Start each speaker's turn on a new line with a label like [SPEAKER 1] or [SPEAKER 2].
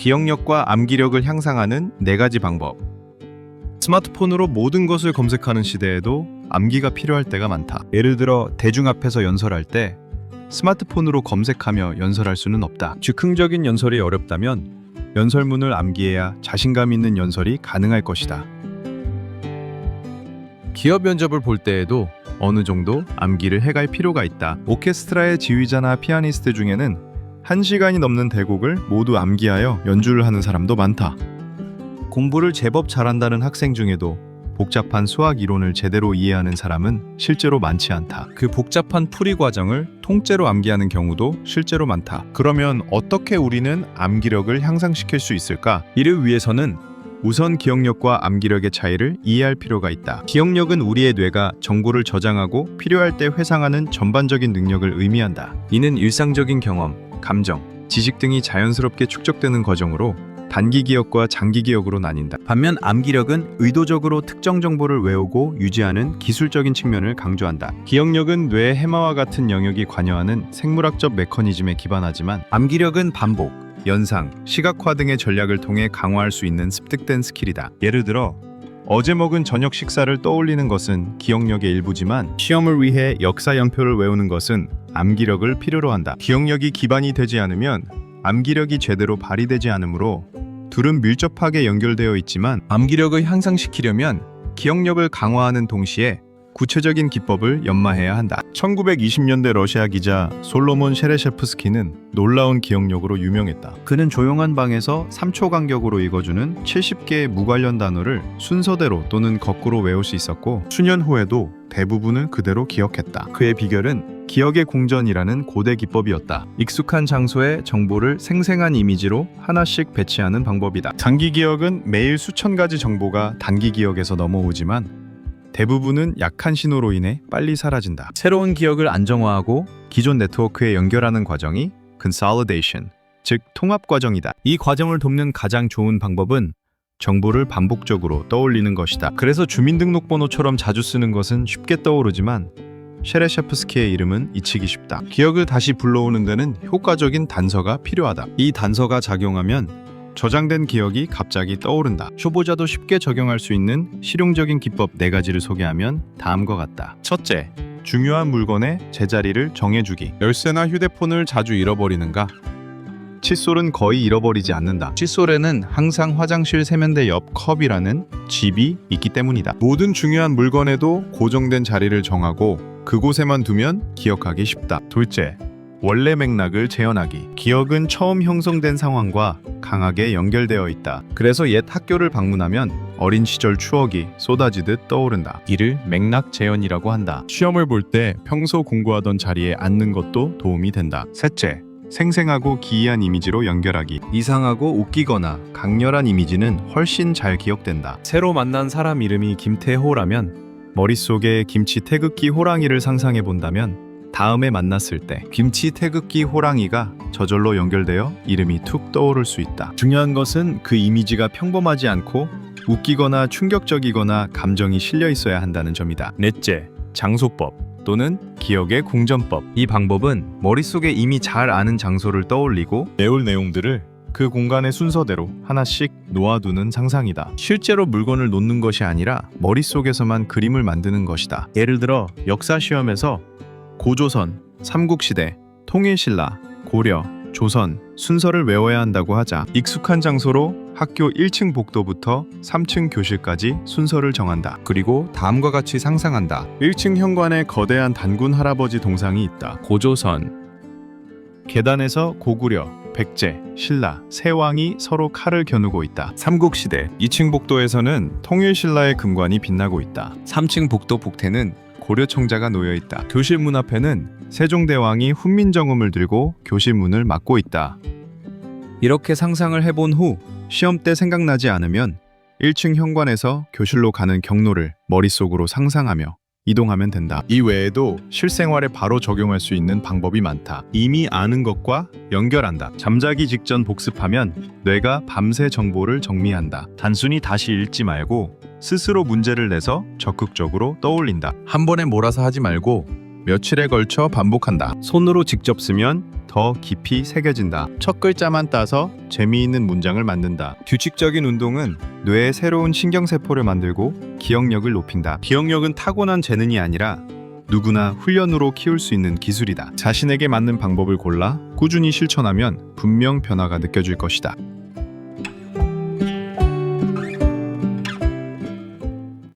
[SPEAKER 1] 기억력과 암기력을 향상하는 네 가지 방법. 스마트폰으로 모든 것을 검색하는 시대에도 암기가 필요할 때가 많다. 예를 들어 대중 앞에서 연설할 때 스마트폰으로 검색하며 연설할 수는 없다. 즉흥적인 연설이 어렵다면 연설문을 암기해야 자신감 있는 연설이 가능할 것이다. 기업 면접을 볼 때에도 어느 정도 암기를 해갈 필요가 있다. 오케스트라의 지휘자나 피아니스트 중에는 한 시간이 넘는 대곡을 모두 암기하여 연주를 하는 사람도 많다. 공부를 제법 잘한다는 학생 중에도 복잡한 수학 이론을 제대로 이해하는 사람은 실제로 많지 않다. 그 복잡한 풀이 과정을 통째로 암기하는 경우도 실제로 많다. 그러면 어떻게 우리는 암기력을 향상시킬 수 있을까? 이를 위해서는 우선 기억력과 암기력의 차이를 이해할 필요가 있다. 기억력은 우리의 뇌가 정보를 저장하고 필요할 때 회상하는 전반적인 능력을 의미한다. 이는 일상적인 경험, 감정, 지식 등이 자연스럽게 축적되는 과정으로 단기 기억과 장기 기억으로 나뉜다. 반면 암기력은 의도적으로 특정 정보를 외우고 유지하는 기술적인 측면을 강조한다. 기억력은 뇌의 해마와 같은 영역이 관여하는 생물학적 메커니즘에 기반하지만 암기력은 반복, 연상, 시각화 등의 전략을 통해 강화할 수 있는 습득된 스킬이다. 예를 들어 어제 먹은 저녁 식사를 떠올리는 것은 기억력의 일부지만 시험을 위해 역사 연표를 외우는 것은 암기력을 필요로 한다. 기억력이 기반이 되지 않으면 암기력이 제대로 발휘되지 않으므로 둘은 밀접하게 연결되어 있지만 암기력을 향상시키려면 기억력을 강화하는 동시에 구체적인 기법을 연마해야 한다. 1920년대 러시아 기자 솔로몬 셰레셰프스키는 놀라운 기억력으로 유명했다. 그는 조용한 방에서 3초 간격으로 읽어주는 70개의 무관련 단어를 순서대로 또는 거꾸로 외울 수 있었고 수년 후에도 대부분을 그대로 기억했다. 그의 비결은 기억의 공전이라는 고대 기법이었다. 익숙한 장소에 정보를 생생한 이미지로 하나씩 배치하는 방법이다. 장기 기억은 매일 수천 가지 정보가 단기 기억에서 넘어오지만 대부분은 약한 신호로 인해 빨리 사라진다. 새로운 기억을 안정화하고 기존 네트워크에 연결하는 과정이 consolidation, 즉 통합 과정이다. 이 과정을 돕는 가장 좋은 방법은 정보를 반복적으로 떠올리는 것이다. 그래서 주민등록번호처럼 자주 쓰는 것은 쉽게 떠오르지만 셰레셰프스키의 이름은 잊히기 쉽다. 기억을 다시 불러오는 데는 효과적인 단서가 필요하다. 이 단서가 작용하면 저장된 기억이 갑자기 떠오른다. 초보자도 쉽게 적용할 수 있는 실용적인 기법 네 가지를 소개하면 다음과 같다. 첫째, 중요한 물건의 제자리를 정해주기. 열쇠나 휴대폰을 자주 잃어버리는가? 칫솔은 거의 잃어버리지 않는다. 칫솔에는 항상 화장실 세면대 옆 컵이라는 집이 있기 때문이다. 모든 중요한 물건에도 고정된 자리를 정하고 그곳에만 두면 기억하기 쉽다. 둘째, 원래 맥락을 재현하기. 기억은 처음 형성된 상황과 강하게 연결되어 있다. 그래서 옛 학교를 방문하면 어린 시절 추억이 쏟아지듯 떠오른다. 이를 맥락 재현이라고 한다. 시험을 볼 때 평소 공부하던 자리에 앉는 것도 도움이 된다. 셋째, 생생하고 기이한 이미지로 연결하기. 이상하고 웃기거나 강렬한 이미지는 훨씬 잘 기억된다. 새로 만난 사람 이름이 김태호라면 머릿속에 김치 태극기 호랑이를 상상해 본다면 다음에 만났을 때 김치 태극기 호랑이가 저절로 연결되어 이름이 툭 떠오를 수 있다. 중요한 것은 그 이미지가 평범하지 않고 웃기거나 충격적이거나 감정이 실려 있어야 한다는 점이다. 넷째, 장소법 또는 기억의 공전법. 이 방법은 머릿속에 이미 잘 아는 장소를 떠올리고 외울 내용들을 그 공간의 순서대로 하나씩 놓아두는 상상이다. 실제로 물건을 놓는 것이 아니라 머릿속에서만 그림을 만드는 것이다. 예를 들어 역사 시험에서 고조선, 삼국시대, 통일신라, 고려, 조선 순서를 외워야 한다고 하자 익숙한 장소로 학교 1층 복도부터 3층 교실까지 순서를 정한다. 그리고 다음과 같이 상상한다. 1층 현관에 거대한 단군 할아버지 동상이 있다. 고조선 계단에서 고구려, 백제, 신라, 세 왕이 서로 칼을 겨누고 있다. 삼국시대 2층 복도에서는 통일신라의 금관이 빛나고 있다. 3층 복도 복태는 고려 청자가 놓여 있다. 교실 문 앞에는 세종대왕이 훈민정음을 들고 교실 문을 막고 있다. 이렇게 상상을 해본 후 시험 때 생각나지 않으면 1층 현관에서 교실로 가는 경로를 머릿속으로 상상하며 이동하면 된다. 이 외에도 실생활에 바로 적용할 수 있는 방법이 많다. 이미 아는 것과 연결한다. 잠자기 직전 복습하면 뇌가 밤새 정보를 정리한다. 단순히 다시 읽지 말고 스스로 문제를 내서 적극적으로 떠올린다. 한 번에 몰아서 하지 말고 며칠에 걸쳐 반복한다. 손으로 직접 쓰면 더 깊이 새겨진다. 첫 글자만 따서 재미있는 문장을 만든다. 규칙적인 운동은 뇌에 새로운 신경세포를 만들고 기억력을 높인다. 기억력은 타고난 재능이 아니라 누구나 훈련으로 키울 수 있는 기술이다. 자신에게 맞는 방법을 골라 꾸준히 실천하면 분명 변화가 느껴질 것이다.